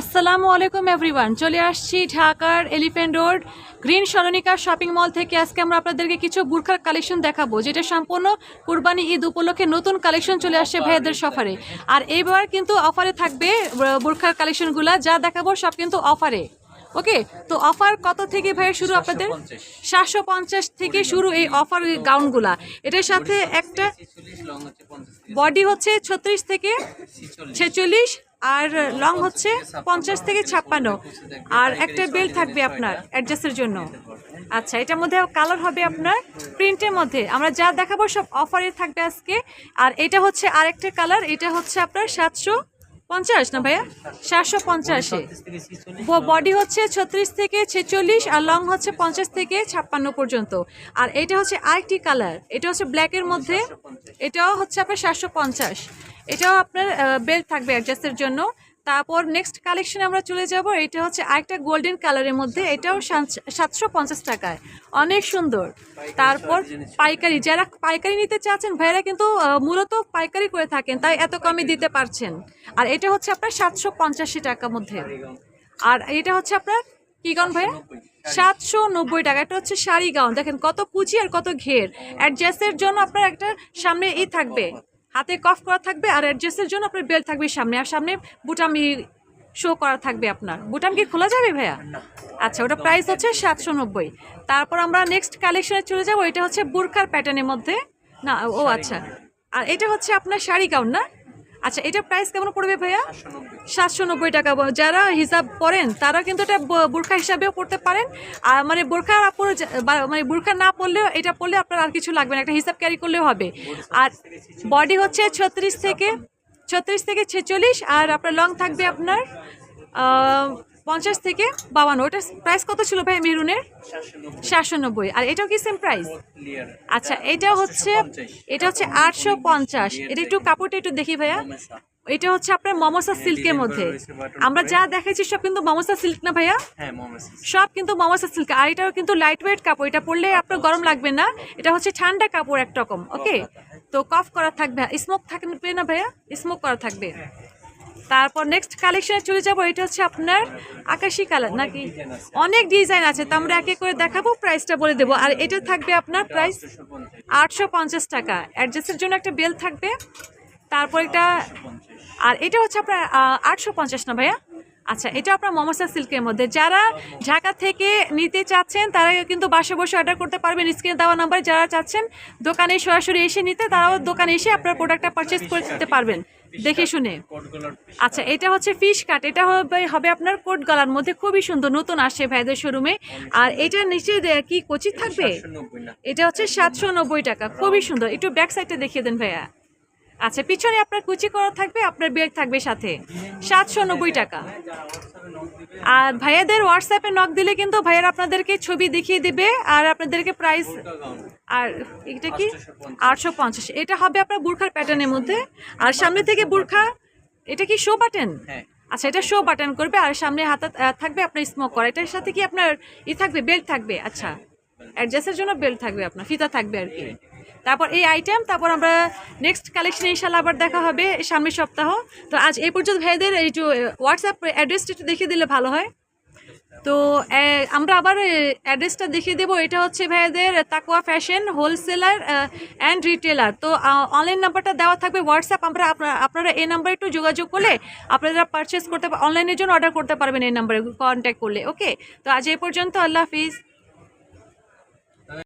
আসসালামু আলাইকুম এভরিওয়ান চলে আসছি ঢাকার এলিফ্যান্ট রোড গ্রিন সরণিকা শপিং মল থেকে। আজকে আমরা আপনাদেরকে কিছু বুরখার কালেকশন দেখাবো যেটা সম্পূর্ণ কুরবানি ঈদ উপলক্ষে নতুন কালেকশন চলে আসছে ভাইয়াদের সফারে। আর এবার কিন্তু অফারে থাকবে বুরখার কালেকশনগুলা যা দেখাবো সব কিন্তু অফারে। ওকে? তো অফার কত থেকে ভাইয়া শুরু আপনাদের? সাতশো পঞ্চাশ থেকে শুরু এই অফার গাউনগুলা এটার সাথে একটা বডি হচ্ছে ছত্রিশ থেকে ছেচল্লিশ আর লং হচ্ছে পঞ্চাশ থেকে ছাপ্পান্ন। আর একটা বেল্ট থাকবে আপনার অ্যাডজাস্টের জন্য। আচ্ছা এটার মধ্যে কালার হবে আপনার প্রিন্টের মধ্যে। আমরা যা দেখাবো সব অফারে থাকবে আজকে। আর এটা হচ্ছে আরেকটা কালার এটা হচ্ছে আপনার সাতশো পঞ্চাশ না ভাইয়া? সাতশো পঞ্চাশে বডি হচ্ছে ছত্রিশ থেকে ছেচল্লিশ আর লং হচ্ছে পঞ্চাশ থেকে ছাপ্পান্ন পর্যন্ত। আর এটা হচ্ছে আরেকটি কালার এটা হচ্ছে ব্ল্যাকের মধ্যে, এটাও হচ্ছে আপনার সাতশো পঞ্চাশ। এটাও আপনার বেল্ট থাকবে অ্যাডজাস্টের জন্য। তারপর নেক্সট কালেকশনে আমরা চলে যাব। এটা হচ্ছে আরেকটা গোল্ডেন কালারের মধ্যে। এটাও সাতশো পঞ্চাশ টাকায়। অনেক সুন্দর। তারপর পাইকারি, যারা পাইকারি নিতে চাচ্ছেন ভাইরা কিন্তু মূলত পাইকারি করে থাকেন, তাই এত কমে দিতে পারছেন। আর এটা হচ্ছে আপনার সাতশো পঞ্চাশি টাকার মধ্যে। আর এটা হচ্ছে আপনার, কি গাউন ভাইয়া? সাতশো নব্বই টাকা। এটা হচ্ছে শাড়ি গাউন। দেখেন কত কুচি আর কত ঘের। অ্যাডজাস্টের জন্য আপনার একটা সামনে ই থাকবে। হাতে কফ করা থাকবে আর অ্যাডজাস্টের জন্য আপনার বেল্ট থাকবে সামনে। আর সামনে বুটাম শো করা থাকবে আপনার। বুটাম কি খোলা যাবে ভাইয়া? আচ্ছা ওটা প্রাইস হচ্ছে সাতশো নব্বই। তারপর আমরা নেক্সট কালেকশনে চলে যাব। এটা হচ্ছে বুরখার প্যাটার্নের মধ্যে। না ও আচ্ছা। আর এটা হচ্ছে আপনার শাড়ি গাউন না? আচ্ছা এটা প্রাইস কেমন পড়বে ভাইয়া? সাতশো নব্বই টাকা যারা হিসাব পড়েন তারা কিন্তু এটা বোরখা হিসাবেও পড়তে পারেন। আর মানে বোরখা পরে মানে বোরখা না পড়লেও এটা পড়লে আপনার আর কিছু লাগবে না, একটা হিসাব ক্যারি করলেও হবে। আর বডি হচ্ছে ছত্রিশ থেকে ছত্রিশ থেকে ছেচল্লিশ, আর আপনার লং থাকবে আপনার পঞ্চাশ থেকে বাবান্ন ওটা প্রাইস কত ছিল ভাই মেরুনের? সাতশো নব্বই। আর এটাও কি সেম প্রাইস আচ্ছা এটা হচ্ছে এটা হচ্ছে আটশো পঞ্চাশ। এটা একটু কাপড়টা একটু দেখি ভাইয়া। এটা হচ্ছে আপনার মমসা সিল্কের মধ্যে। আমরা যা দেখাইছি সব কিন্তু মমসা সিল্ক না ভাইয়া? হ্যাঁ সব কিন্তু মমসা সিল্ক। আর এটাও কিন্তু লাইট ওয়েট কাপড়। এটা পরলে আপনার গরম লাগবে না। এটা হচ্ছে ঠান্ডা কাপড় একরকম ওকে তো কফ করা থাকবে স্মোক থাকবে না ভাইয়া? স্মোক করা থাকবে। তারপর নেক্সট কালেকশনে চলে যাব। এটা হচ্ছে আপনার আকাশি কালার নাকি? অনেক ডিজাইন আছে। তো আমরা এক এক করে দেখাবো প্রাইসটা বলে দেবো। আর এটা থাকবে আপনার প্রাইস আটশো পঞ্চাশ। টাকা। অ্যাডজাস্টের জন্য একটা বেল থাকবে। তারপর এটা আর এটা হচ্ছে আপনার আটশো পঞ্চাশ না ভাইয়া? আচ্ছা এটা আপনার মমসা সিল্কের মধ্যে। যারা ঢাকা থেকে নিতে চাচ্ছেন তারা কিন্তু বাসে বসে অর্ডার করতে পারবেন। স্ক্রিনে দেওয়া নাম্বারে যারা চাচ্ছেন দোকানে সরাসরি এসে নিতে তারাও দোকানে এসে আপনার প্রোডাক্টটা পারচেস করে দিতে পারবেন। দেখে শুনে। আচ্ছা এটা হচ্ছে ফিশ কাট এটা হবে হবে আপনার কোট গলার মধ্যে। খুবই সুন্দর নতুন আসে ভাইদের শোরুমে আর এটার নিচে কি কচি থাকবে? এটা হচ্ছে সাতশো নব্বই টাকা। খুবই সুন্দর। একটু ব্যাক সাইডটা দেখিয়ে দেন ভাইয়া। আচ্ছা পিছনে আপনার কুচি করা থাকবে আপনার বেড থাকবে সাথে। সাতশো নব্বই টাকা। আর ভাইয়াদের হোয়াটসঅ্যাপে নক দিলে কিন্তু ভাইয়ার আপনাদেরকে ছবি দেখিয়ে দেবে আর আপনাদেরকে প্রাইস আর এটা কি? আটশো পঞ্চাশ। এটা হবে আপনার বুর্খার প্যাটার্নের মধ্যে। আর সামনে থেকে বুর্খা এটা কি শো বাটন হ্যাঁ। আচ্ছা এটা শো বাটন করবে আর সামনে হাতা থাকবে আপনার স্মোক করা। এটার সাথে কি আপনার ই থাকবে বেল্ট থাকবে? আচ্ছা অ্যাডজাস্টের জন্য বেল্ট থাকবে আপনার ফিতা থাকবে আর কি। তারপর এই আইটেম তারপর আমরা নেক্সট কালেকশনে ইনশাল্লাহ আবার দেখা হবে সামনের সপ্তাহ। তো আজ এই পর্যন্ত ভাইদের এই যে হোয়াটসঅ্যাপ অ্যাড্রেসটা একটু দেখিয়ে দিলে ভালো হয়। তো আমরা আবার অ্যাড্রেসটা দেখিয়ে দেবো। এটা হচ্ছে ভাইদের Taqwa fashion wholesaler and retailer তো অনলাইন নাম্বারটা দেওয়া থাকবে। হোয়াটসঅ্যাপ আমরা আপনারা এই নাম্বারে একটু যোগাযোগ করলে আপনারা পারচেস করতে অনলাইনের জন্য অর্ডার করতে পারবেন এই নাম্বারে কন্ট্যাক্ট করলে। ওকে তো আজ এই পর্যন্ত, আল্লাহ হাফিজ।